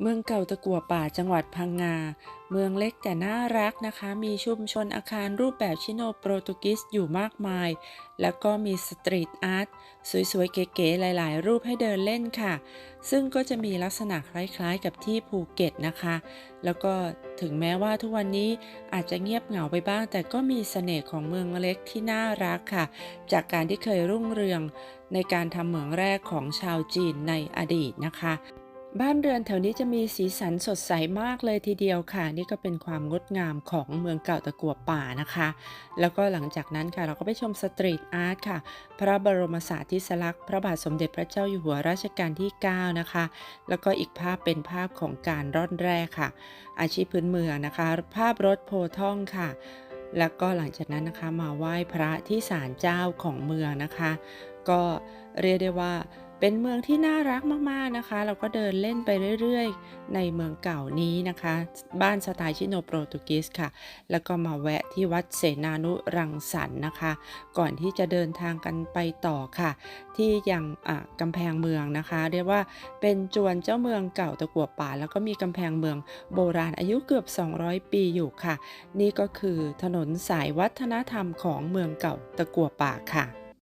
เมืองเก่าตะกัวป่าจังหวัดพังงา เมืองเล็กแต่น่ารักนะคะ มีชุมชนอาคารรูปแบบชิโนโปรตุกิสอยู่มากมาย แล้วก็มีสตรีทอาร์ตสวยๆ เก๋ๆ หลายๆ รูปให้เดินเล่นค่ะ ซึ่งก็จะมีลักษณะคล้ายๆ กับที่ภูเก็ตนะคะ แล้วก็ถึงแม้ว่าทุกวันนี้อาจจะเงียบเหงาไปบ้าง แต่ก็มีเสน่ห์ของเมืองเล็กที่น่ารักค่ะ จากการที่เคยรุ่งเรืองในการทำเหมืองแรกของชาวจีนในอดีตนะคะ บ้านเรือนแถวนี้จะมีสีสันสดใสมากเลยทีเดียวค่ะ นี่ก็เป็นความงดงามของเมืองเก่าตะกัวป่านะคะ แล้วก็หลังจากนั้นค่ะเราก็ไปชมสตรีทอาร์ตค่ะ พระบรมสารีริลักษณ์พระบาทสมเด็จพระเจ้าอยู่หัวรัชกาลที่ 9 นะคะ แล้วก็อีกภาพเป็นภาพของการร่อนแร่ค่ะ อาชีพพื้นเมืองนะคะ ภาพรถโพท่องค่ะแล้วก็หลังจากนั้นนะคะมาไหว้พระที่ศาลเจ้าของเมืองนะคะ ก็เรียกได้ว่า เป็นเมืองที่น่ารักมากๆนะคะ เราก็เดินเล่นไปเรื่อยๆ ในเมืองเก่านี้นะคะ บ้านสไตล์ชิโนโปรตุกสค่ะ แล้วก็มาแวะที่วัดเสนานุรังสรรค์นะคะ ก่อนที่จะเดินทางกันไปต่อค่ะ ที่ยังอะกำแพงเมืองนะคะ เรียกว่าเป็นจวนเจ้าเมืองเก่าตะกั่วป่า แล้วก็มีกำแพงเมืองโบราณอายุเกือบ 200 ปีอยู่ค่ะ นี่ก็คือถนนสายวัฒนธรรมของเมืองเก่าตะกั่วป่าค่ะ